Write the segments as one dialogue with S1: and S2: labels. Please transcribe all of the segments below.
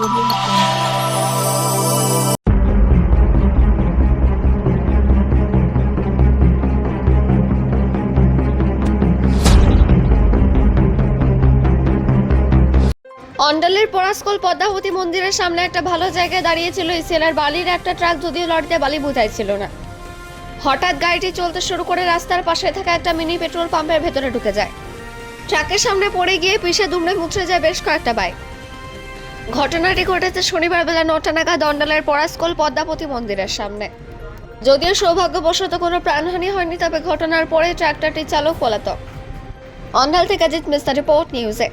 S1: অন্ডালের পরাস্কল পদ্মাবতী মন্দিরের সামনে একটা ভালো জায়গায় দাঁড়িয়েছিল ইসেলার বালির একটা ট্রাক, যদিও লরিতে বালি বোঝাইছিল না। হঠাৎ গাড়িটি চলতে শুরু করে রাস্তার পাশে থাকা একটা মিনি পেট্রোল পাম্পের ভেতরে ঢুকে যায়। ট্রাকের সামনে পড়ে গিয়ে পিষে দুমড়ে মুচড়ে যায় বেশ কয়েকটা বাইক। ঘটনাটি ঘটেছে শনিবার বেলা নটা নাগাদ অন্ডালের পরাস্কল পদ্মাপতি মন্দিরের সামনে। যদিও সৌভাগ্যবশত কোনো প্রাণহানি হয়নি, তবে ঘটনার পরে ট্রাক্টরটির চালক পলাতক। অন্ডাল থেকে জিত মিস্তার রিপোর্ট নিউজে।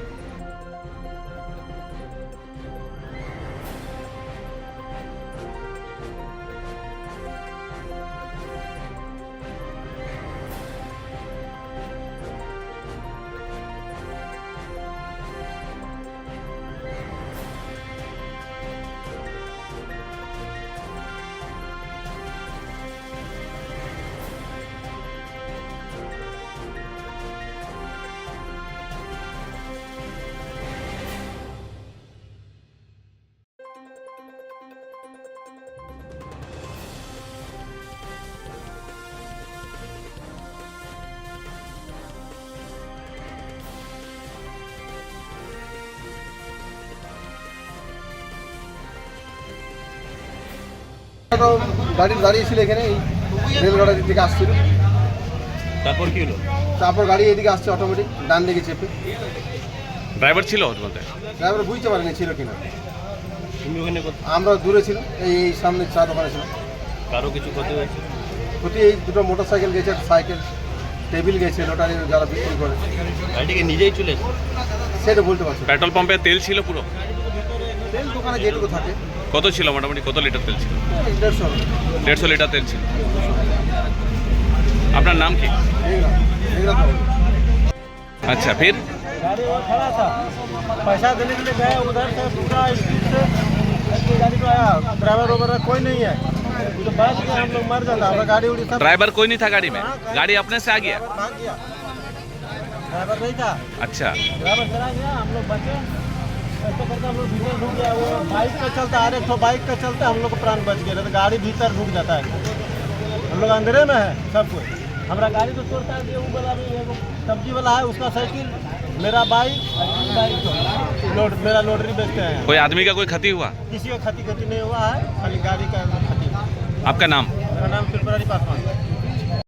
S2: তো গাড়ি দাঁড়িয়েছিল এখানে এই রেলগাড়ির দিকে আসছিল।
S3: তারপর কি হলো?
S2: তারপর গাড়ি এদিকে আসছে অটোমেটিক ডান দিকে চেপে।
S3: ড্রাইভার ছিল মধ্যে
S2: ড্রাইভার বুঝতে পারেনি ছিল কিনা।
S3: তুমি ওখানে কত-
S2: আমরা দূরে ছিল এই এই সামনে চা দোকানে ছিল
S3: কারও কিছু ক্ষতি হয়েছে?
S2: প্রতি এই দুটো মোটর সাইকেল গেছে একটা সাইকেল টেবিল গেছে লোটারি যারা বিক্রি করে।
S3: গাড়িটিকে নিজেই চলে এসেছে
S2: সেটা বলতে পারছি না।
S4: পেট্রোল পাম্পে তেল ছিল পুরো?
S2: তেল দোকানে যেটুকু থাকে
S4: কত ছিল মোটামুটি কত লিটার তেল ছিল
S2: এই দেড়শো
S4: দেড়শো লিটার তেল ছিল আপনার নাম কি
S2: এগুলো এগুলো তো
S4: আচ্ছা ফির
S5: गाड़ी वहाँ खड़ा था पैसा देने के लिए गए उधर से पूरा स्पीड से गाड़ी को आया ड्राइवर वगैरह कोई नहीं है तो बैठ के हम लोग मर जाता हमारा गाड़ी उड़ी सब
S4: ड्राइवर कोई नहीं था गाड़ी में गाड़ी अपने से आ गया
S5: ड्राइवर भाग गया ड्राइवर नहीं था
S4: अच्छा
S5: ड्राइवर चला गया हम लोग बचे बाइक का चलता रहे तो बाइक का चलते हम लोग को प्राण बच गया तो गाड़ी भीतर जाता है हम लोग अंधेरे में है सब कुछ हमारा गाड़ी तो तोड़ता है वो वाला भी सब्ज़ी वाला है उसका साइकिल मेरा बाइक बाइक लोड मेरा लोडरी बेचते हैं
S4: कोई आदमी का कोई क्षति हुआ?
S5: किसी का क्षति क्षति नहीं हुआ है खाली गाड़ी का क्षति
S4: आपका नाम?
S5: मेरा नाम त्रिपुरारी पासवान।